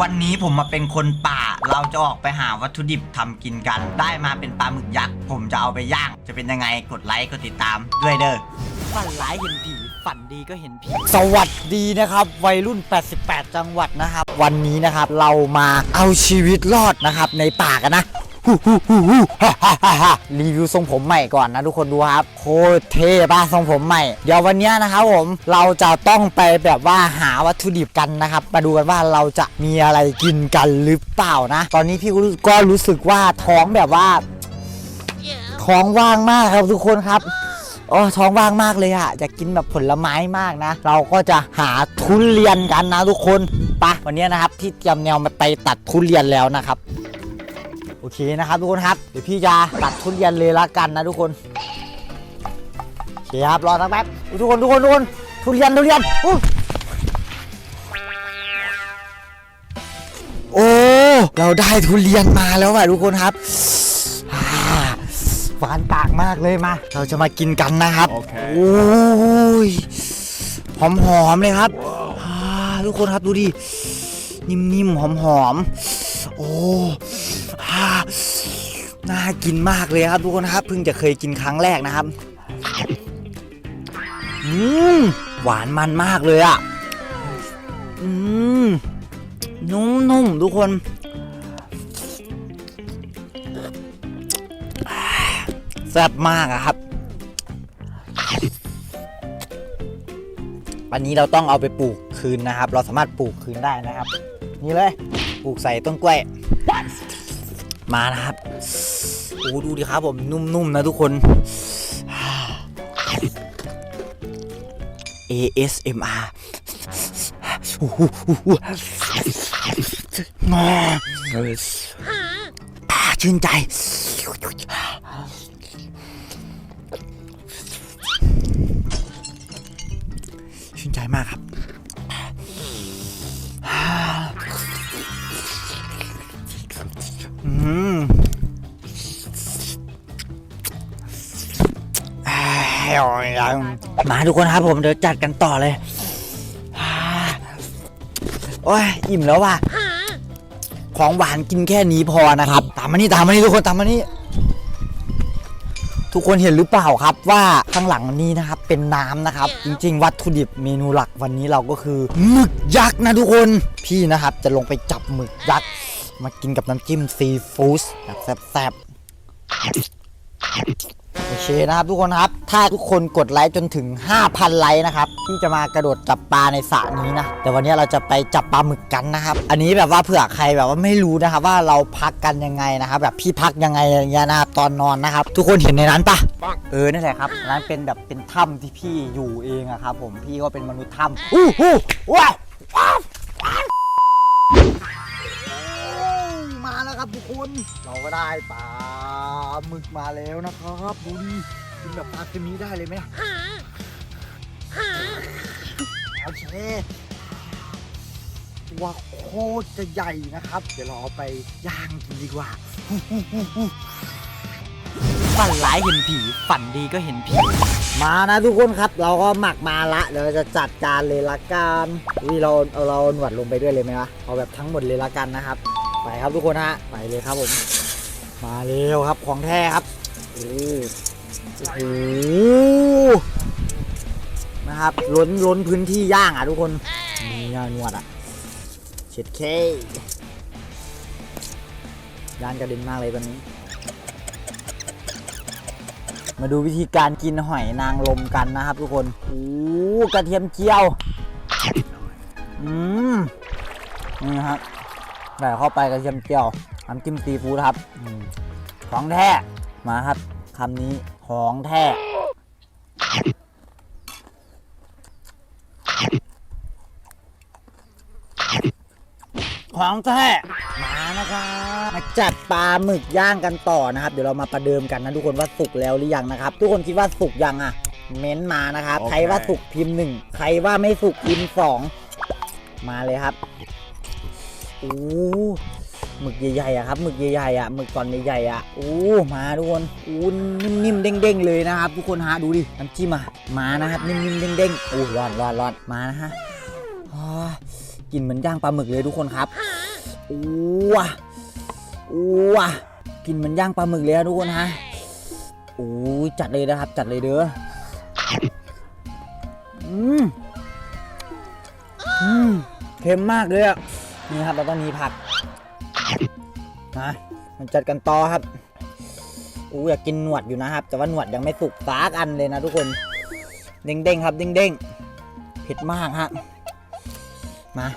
วันนี้ผมมาเป็นคนป่า เราจะออกไปหาวัตถุดิบทำกินกัน ได้มาเป็นปลาหมึกยักษ์ ผมจะเอาไปย่าง จะเป็นยังไง กดไลค์ กดติดตามด้วยเด้อ ฝันร้ายเห็นผี ฝันดีก็เห็นผี สวัสดีนะครับ วัยรุ่น 88 จังหวัดนะครับ วันนี้นะครับ เรามาเอาชีวิตรอดนะครับในป่ากันนะ ฮู้ฮู้ฮู้ฮู้ฮ่าฮ่าฮ่ารีวิวทรงผมใหม่ก่อนนะทุกคนดูครับโคตรเท่ป่ะทรงผมใหม่ เดี๋ยววันนี้นะครับผมเราจะต้องไปแบบว่าหาวัตถุดิบกันนะครับ มาดูกันว่าเราจะมีอะไรกินกันหรือเปล่านะ ตอนนี้พี่ก็รู้สึกว่าท้องแบบว่า ท้องว่างมากครับทุกคนครับโอ้ท้องว่างมากเลยอะจะกินแบบผลไม้มากนะ เราก็จะหาทุเรียนกันนะทุกคนไปะวันนี้นะครับ พี่จำแนวมาไปตัดทุเรียนแล้วนะครับ โอเคนะครับทุกคนครับ เดี๋ยวพี่จะตัดทุเรียนเลยละกันนะทุกคนโอเคครับรอสักแป๊บอุ๊ยทุกคนทุกคนทุกคนทุเรียนทุเรียนอุ๊ยโอ้เราได้ทุเรียนมาแล้วอะทุกคนครับอ่าหวานปากมากเลยมา เราจะมากินกันนะครับ โอเคโอ้ยหอมหอมๆเลยครับอ่าทุกคนครับดูดิ นิ่มๆหอมๆโอ้อ่า น่ากินมากเลยครับทุกคนครับเพิ่งจะเคยกินครั้งแรกนะครับอืมหวานมันมากเลยอะอืมนุ่มๆทุกคนแซ่บมากอะครับ อันนี้เราต้องเอาไปปลูกคืนนะครับ เราสามารถปลูกคืนได้นะครับ นี่เลย ปลูกใส่ต้นกล้วย มานะครับโอ้ดูดิครับผมนุ่มๆนะทุกคน ASMR โอ้โหชื่นใจ ชื่นใจมากครับ มาทุกคนครับผมเดี๋ยวจัดกันต่อเลยอ่าโอ้ยอิ่มแล้วว่ะของหวานกินแค่นี้พอนะครับ ตามมานี่ตามมานี่ทุกคนตามมานี่ทุกคนเห็นหรือเปล่าครับว่าข้างหลังนี้นะครับเป็นน้ำนะครับ จริง ๆ วัตถุดิบเมนูหลักวันนี้เราก็คือหมึกยักษ์นะทุกคนพี่นะครับ จะลงไปจับหมึกยักษ์มากินกับน้ำจิ้มซีฟู้ดแบบแซ่บๆโอ เคนะครับทุกคนครับถ้าทุกคนกดไลค์จนถึง 5,000 ไลค์นะครับพี่จะมากระโดดจับปลาในสระนี้นะแต่วันนี้เราจะไปจับปลาหมึกกันนะครับ อันนี้แบบว่าเผื่อใครแบบว่าไม่รู้นะครับว่าเราพักกันยังไงนะครับแบบพี่พักยังไงอย่างเงี้ยนะครับตอนนอนนะครับ ทุกคนเห็นในนั้นปะเออนั่นแหละครับร้านเป็นแบบเป็นถ้ำที่พี่อยู่เองอะครับผมพี่ก็เป็นมนุษย์ถ้ำอู้หู้ว้าวว้าวว้าวมาแล้วครับทุกคนเราก็ได้ปลา หมึกมาแล้วนะครับดูดิกินแบบปลาเซมิได้เลยไหมล่ะโอเคตัวโคตรจะใหญ่นะครับ เดี๋ยวเราเอาไปย่างกินดีกว่าฝันร้ายเห็นผี ฝันดีก็เห็นผี มานะทุกคนครับ เราก็หมักมาละเดี๋ยวเราจะจัดการเลยละกันวิเราเอาเราหนวดลงไปด้วยเลยไหมวะเอาแบบทั้งหมดเลยละกันนะครับ ไปครับทุกคนฮะไปเลยครับผม มาเร็วครับของแท้ครับ โอ้โหนะครับล้นล้นพื้นที่ย่างอะทุกคนนี่ย่านวดอะเช็ดเคย่านกระเด็นมากเลยตอนนี้ มาดูวิธีการกินหอยนางรมกันนะครับ ทุกคนโอ้กระเทียมเจียว อืมนี่ครับใส่เข้าไปกระเทียมเจียว น้ำจิ้มซีฟู้ดครับอืมของแท้มาครับคำนี้ของแท้ของแท้มานะครับมาจัดปลาหมึกย่างกันต่อนะครับ เดี๋ยวเรามาประเดิมกันนะทุกคนว่าสุกแล้วหรือยังนะครับ ทุกคนคิดว่าสุกยังอะเม้นต์มานะครับ โอเค ใครว่าสุกพิมพ์หนึ่งใครว่าไม่สุกพิมพ์สองมาเลยครับโอ้ หมึกใหญ่ๆอะครับหมึกใหญ่ๆอะหมึกตอนใหญ่ๆอะโอ้มาทุกคนโอ้นิ่มๆเด้งๆเลยนะครับ ทุกคนฮะดูดิน้ำจิ้มอะมานะครับนิ่มๆเด้งๆโอ้ร้อนร้อนร้อนมานะฮะอ่ากลิ่นเหมือนย่างปลาหมึกเลยทุกคนครับ Huh? อู้ว่ะอู้ว่ะกินเหมันย่างปลาหมึกเลยทุกคนฮะโอ้ยจัดเลยนะครับ จัดเลยเด้ออืมอืมเค็มมากเลยอะนี่ครับเราต้องมีผัก นะมันจัดกันต่อครับอู้อยากกินหนวดอยู่นะครับ แต่ว่าหนวดยังไม่สุกสากันเลยนะทุกคนเด้งๆครับเด้งๆเผ็ดมากฮะมา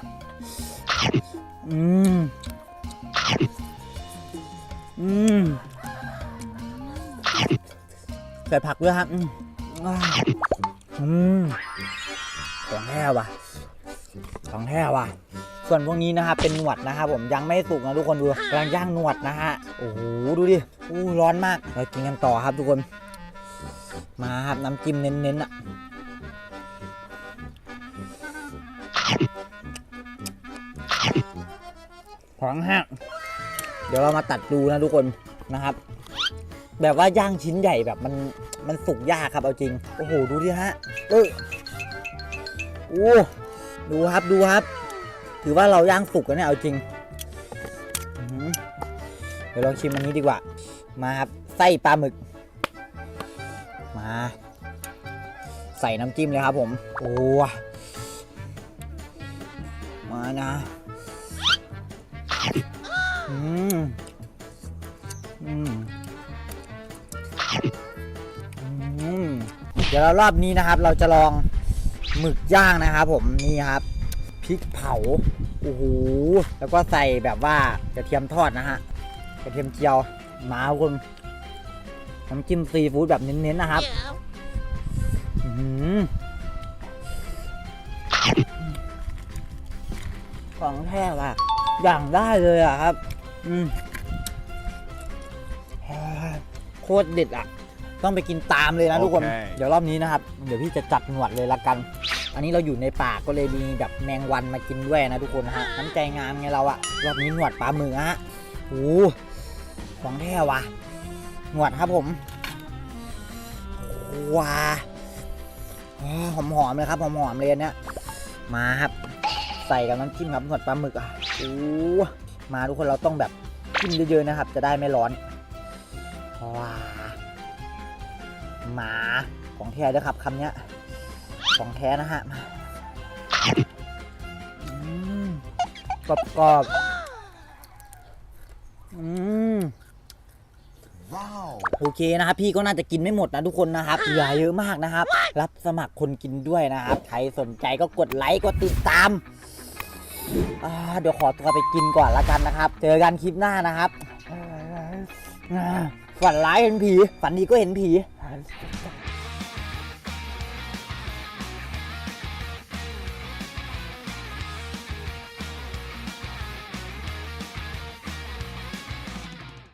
อืมอืมใส่ผักด้วยครับอืมอืมของแท้ว่ะของแท้ว่ะ ส่วนพวกนี้นะครับเป็นหนวดนะครับผมยังไม่สุกนะทุกคนดูกำลังย่างหนวดนะฮะโอ้โหดูดิอู้ร้อนมากเรากินกันต่อครับทุกคน มาครับน้ำจิ้มเน้นๆอะของแห้งเดี๋ยวเรามาตัดดูนะทุกคนนะครับ แบบว่าย่างชิ้นใหญ่แบบมันมันสุกยากครับเอาจริง โอ้โห ดูดิฮะ เออโอ้ดูครับดูครับ ถือว่าเราย่างสุกแล้วเนี่ยเอาจริงเดี๋ยวลองชิมอันนี้ดีกว่า มาครับไส้ปลาหมึก มา ใส่น้ำจิ้มเลยครับผม โอ้มานะอืมอืมเดี๋ยวเรารอบนี้นะครับ เราจะลองหมึกย่างนะครับผมนี่ครับ พริกเผาโอ้โหแล้วก็ใส่แบบว่ากระเทียมทอดนะฮะกระเทียมเจียวมาครับคุณน้ำจิ้มซีฟู้ดแบบเน้นๆนะครับอื้อหือของแท้ว่ะ อย่างได้เลยอะครับ อืมโคตรเด็ดอะ ต้องไปกินตามเลยนะทุกคนโอเคเดี๋ยวรอบนี้นะครับ เดี๋ยวพี่จะจัดหนวดเลยละกัน อันนี้เราอยู่ในป่าก็เลยมีแบบแมงวันมากินด้วยนะทุกคนนะฮะน้ำใจงามไงเราอะรอบนี้หนวดปลาหมึกฮะโอ้โหของแท้ว่ะหนวดครับผมว้าหอมหอมๆเลยครับหอมหอมๆเลยอันเนี้ยมาครับ ใส่กับน้ำจิ้มครับหนวดปลาหมึกอะโอ้มาทุกคนเราต้องแบบจิ้มเยอะๆนะครับ จะได้ไม่ร้อนว้าหมาของแท้ด้วยครับคำเนี้ย ของแท้นะฮะมาอกรอบกรอบๆอืมโอเคนะครับพี่ก็น่าจะกินไม่หมดนะทุกคนนะครับเหลือเยอะมากนะครับ รับสมัครคนกินด้วยนะครับ ใครสนใจก็กดไลค์กดติดตามเดี๋ยวขอตัวไปกินก่อนละกันนะครับ เจอกันคลิปหน้านะครับ ฝันร้ายเห็นผี ฝันดีก็เห็นผี